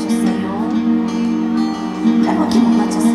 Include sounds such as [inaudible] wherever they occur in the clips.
잘하셨어요. 짧게 못 맞췄어요.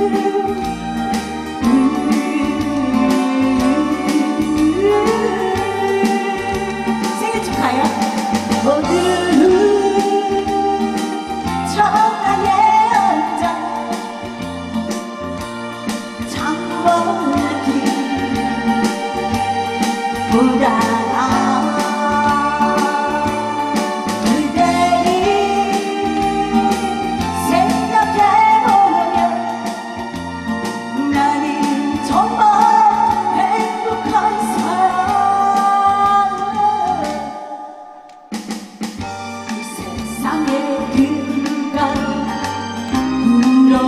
you.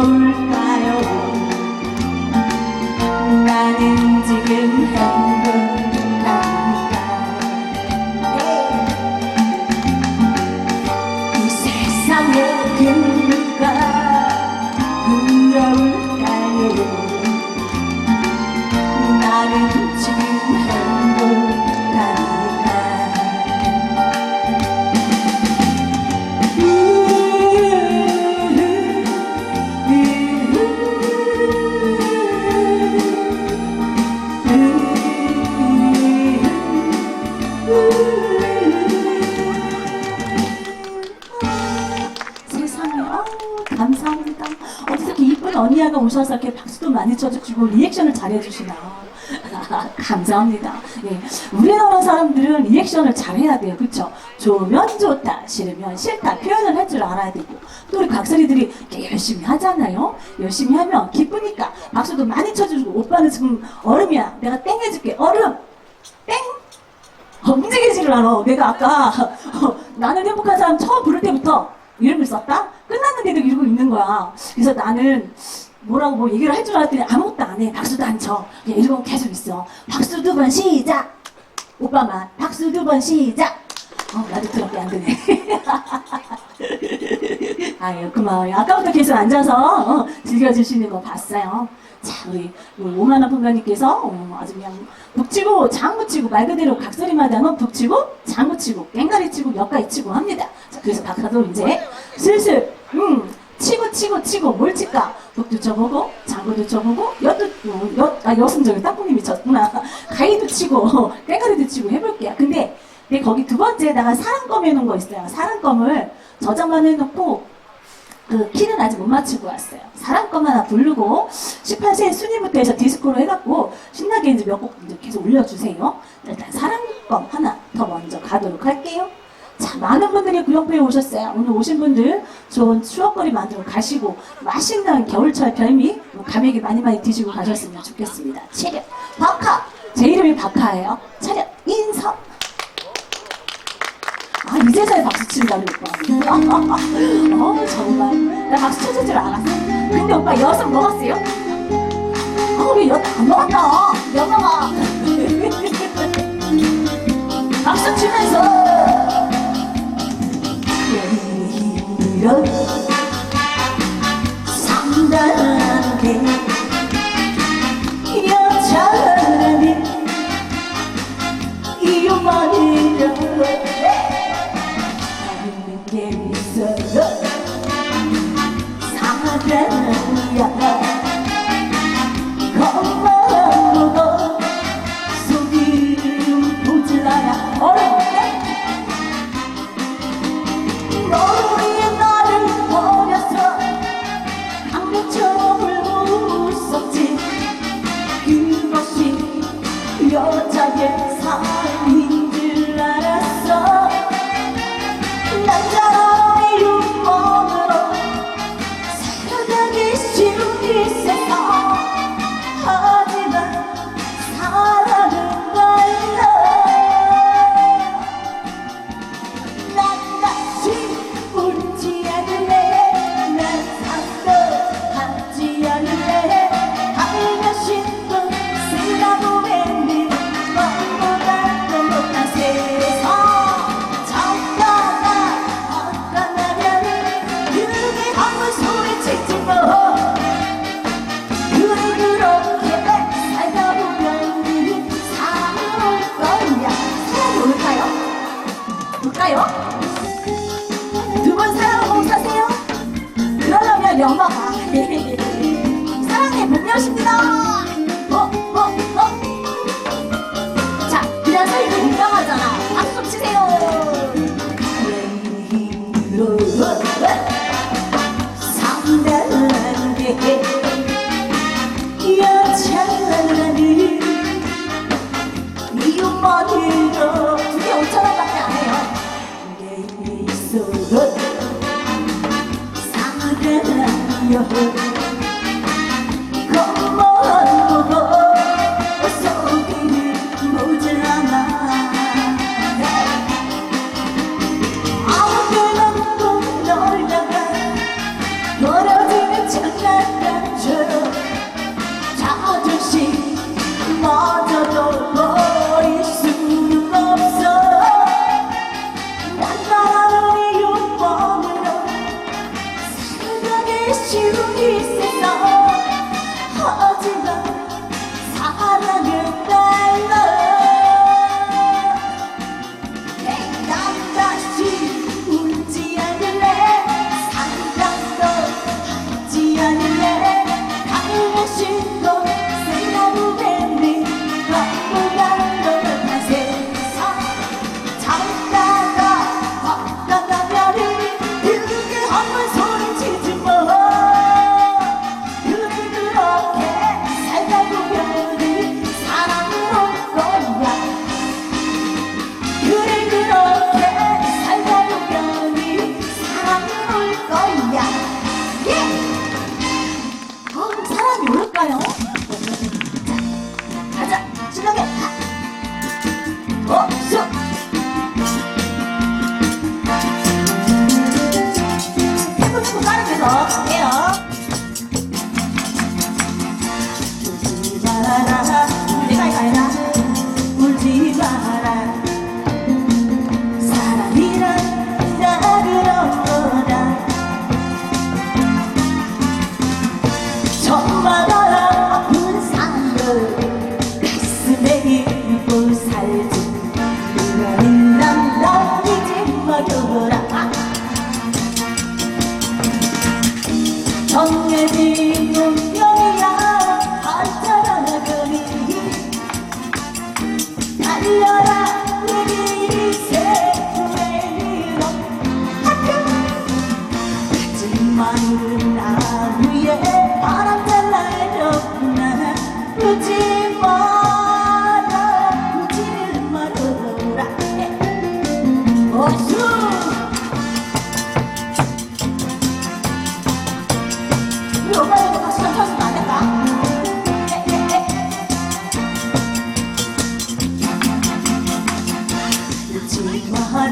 부 잘해주시나 [laughs] 감사합니다. 예, 우리나라 사람들은 리액션을 잘해야 돼요, 그렇죠? 좋으면 좋다, 싫으면 싫다 표현을 할 줄 알아야 되고 또 우리 각설이들이 이렇게 열심히 하잖아요. 열심히 하면 기쁘니까 박수도 많이 쳐주고 오빠는 지금 얼음이야. 내가 땡 해줄게. 얼음 땡. 어, 움직이지를 않아. 내가 아까 어, [laughs] 나는 행복한 사람 처음 부를 때부터 이름을 썼다? 끝났는데도 이러고 있는 거야. 그래서 나는 뭐라고 뭐 얘기를 할 줄 알았더니 아무것도 안 해. 박수도 안 쳐. 그냥 이러고 계속 있어. 박수 두 번 시작. 오빠만 박수 두 번 시작. 어, 나도 그렇게 안 되네. [laughs] 아유, 고마워요. 아까부터 계속 앉아서 어, 즐겨주시는 거 봤어요. 자, 우리 5만원 분가님께서 어, 아주 그냥 북치고 장구치고 말 그대로 각설이 마당은 북치고 장구치고 깽가리치고 역가리치고 합니다. 자, 그래서 박사도 이제 슬슬 음 치고 치고 치고 뭘 칠까? 북도 쳐보고 장구도 쳐보고 엿도 어, 엿, 아 엿은 저기 땅콩이 미쳤구나. [laughs] 가위도 치고 [laughs] 깽가리도 치고 해볼게요. 근데 내 거기 두 번째에다가 사랑껌 해놓은 거 있어요. 사랑껌을 저장만 해놓고 그 키는 아직 못 맞추고 왔어요. 사랑껌 하나 부르고 18세 순위부터 해서 디스코로 해갖고 신나게 이제 몇 곡 계속 올려주세요. 일단 사랑껌 하나 더 먼저 가도록 할게요. 참 많은 분들이 구룡포에 오셨어요. 오늘 오신 분들 좋은 추억거리 만들고 가시고 맛있는 겨울철 별미 가메기 많이 많이 드시고 가셨으면 좋겠습니다. 체력 박하 제 이름이 박하예요. 체력 인성 아 이제서야 박수 친다 그랬구나. [laughs] 어 정말 나 박수 쳐줄 줄 알았어. 근데 오빠 여섯 먹었어요? 어, 아왜 여섯 안 먹었다. 몇 먹어? [laughs] 박수 치면서. 이런 상당한 게 여자라는 이유만이라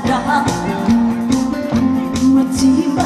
sadar Mati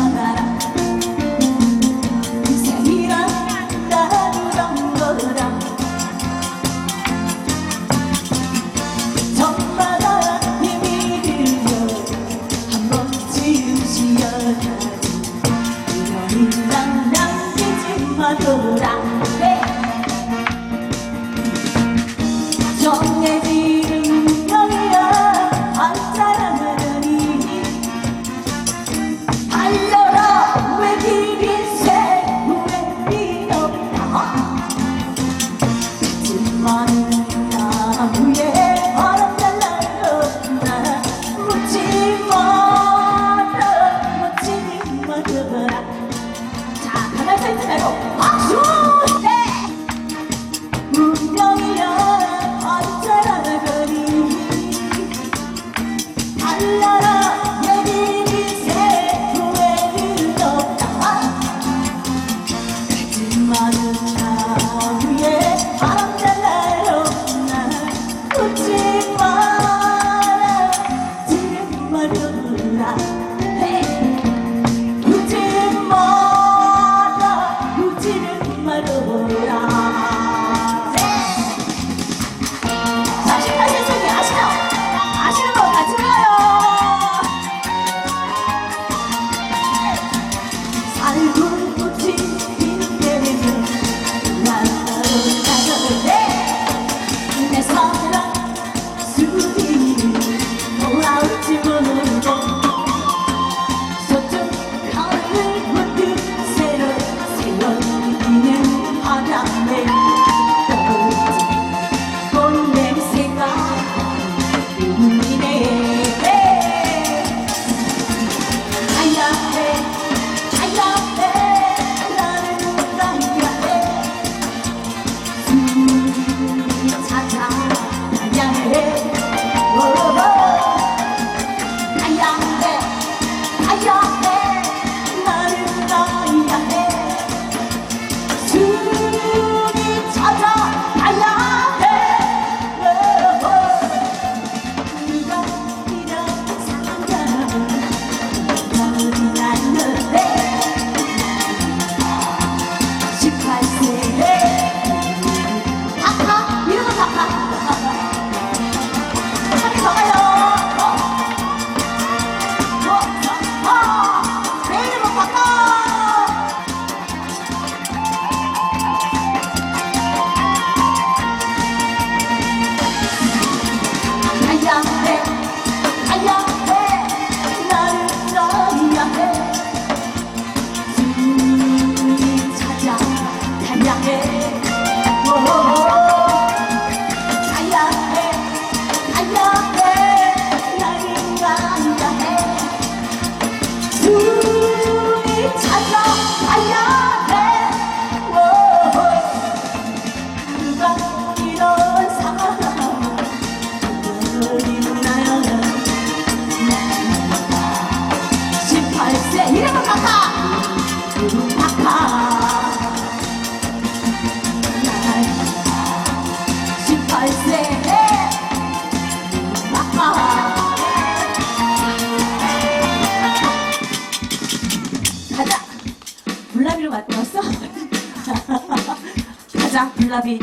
블라비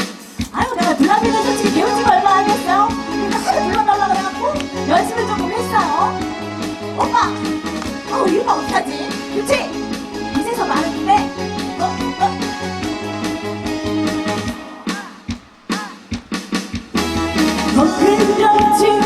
아유 내가 블라비는 솔직히 배운 지가 얼마 안 됐어요 근데 하도 불러달라고 해갖고 연습을 조금 했어요 오빠 아우 이거 못하지 그치? 이제서 말했는데 어? 어? 더 큰 경치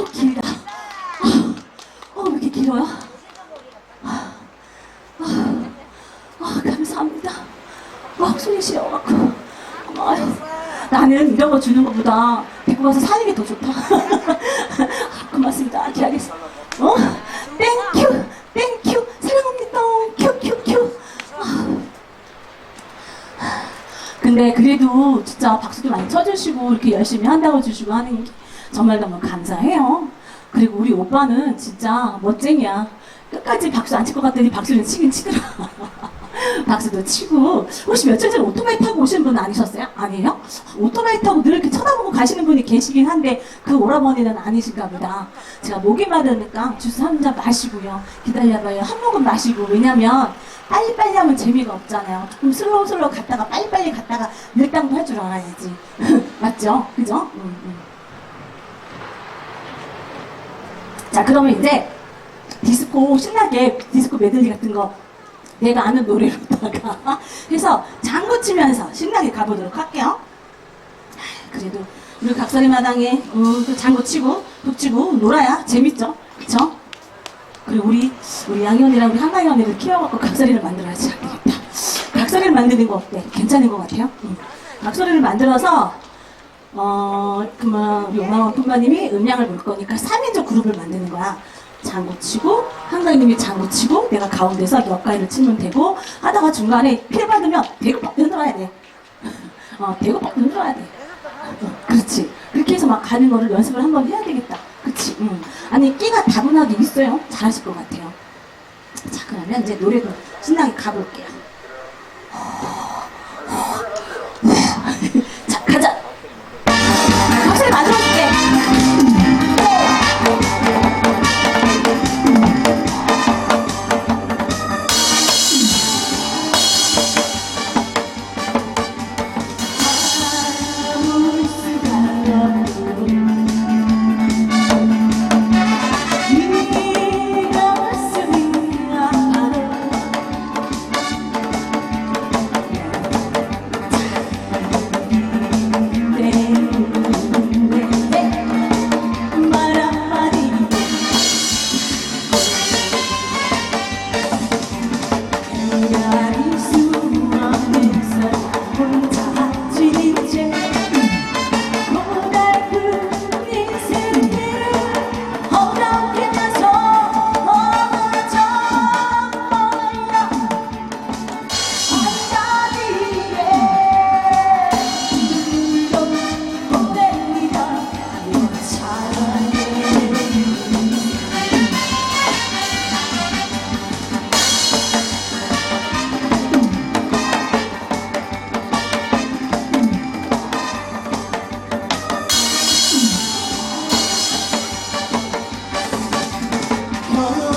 어, 길다. 아, 어, 왜 이렇게 길어요? 아, 아, 아 감사합니다. 막 손이 시려워갖고. 아, 나는 이런 거 주는 것보다 데리고 가서 사는 게 더 좋다. 고맙습니다. 기하겠어. 어? 땡큐! 땡큐! 사랑합니다. 큐, 큐, 큐. 근데 그래도 진짜 박수도 많이 쳐주시고 이렇게 열심히 한다고 주시고 하는 정말 너무 감사해요. 그리고 우리 오빠는 진짜 멋쟁이야. 끝까지 박수 안 칠 것 같더니 박수는 치긴 치더라. [laughs] 박수도 치고 혹시 며칠 전에 오토바이 타고 오신 분 아니셨어요? 아니에요? 오토바이 타고 늘 이렇게 쳐다보고 가시는 분이 계시긴 한데 그 오라버니는 아니신가 보다. 제가 목이 마르니까 주스 한 잔 마시고요. 기다려봐요. 한 모금 마시고 왜냐면 빨리빨리 하면 재미가 없잖아요. 조금 슬로우 슬로우 갔다가 빨리빨리 갔다가 밀당도 할 줄 알아야지. [laughs] 맞죠? 그죠? 음, 음. 자 그러면 이제 디스코 신나게 디스코 메들리 같은 거 내가 아는 노래로다가 [laughs] 해서 장구 치면서 신나게 가보도록 할게요. 그래도 우리 각설이 마당에 어, 그 장구 치고 북 치고 놀아야 재밌죠, 그쵸? 그리고 우리 우리 양현이랑 우리 한가희 언니를 키워갖고 각설이를 만들어야지 안 되겠다. 각설이를 만드는 거 어때? 괜찮은 것 같아요. 응. 각설이를 만들어서 어 우리 오마원 품바님이 음량을 볼 거니까 3인조 그룹을 만드는 거야. 장구 치고 한가희님이 장구 치고 내가 가운데서 역가위를 치면 되고 하다가 중간에 피해 받으면 팍 흔들어야 돼. [laughs] 어팍 흔들어야 돼. 어, 그렇지. 그렇게 해서 막 가는 거를 연습을 한번 해야 되겠다. 그치? 응. 아니 끼가 다분하게 있어요. 잘하실 것 같아요. 자 그러면 이제 노래도 신나게 가볼게요. 마음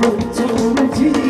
to Tom.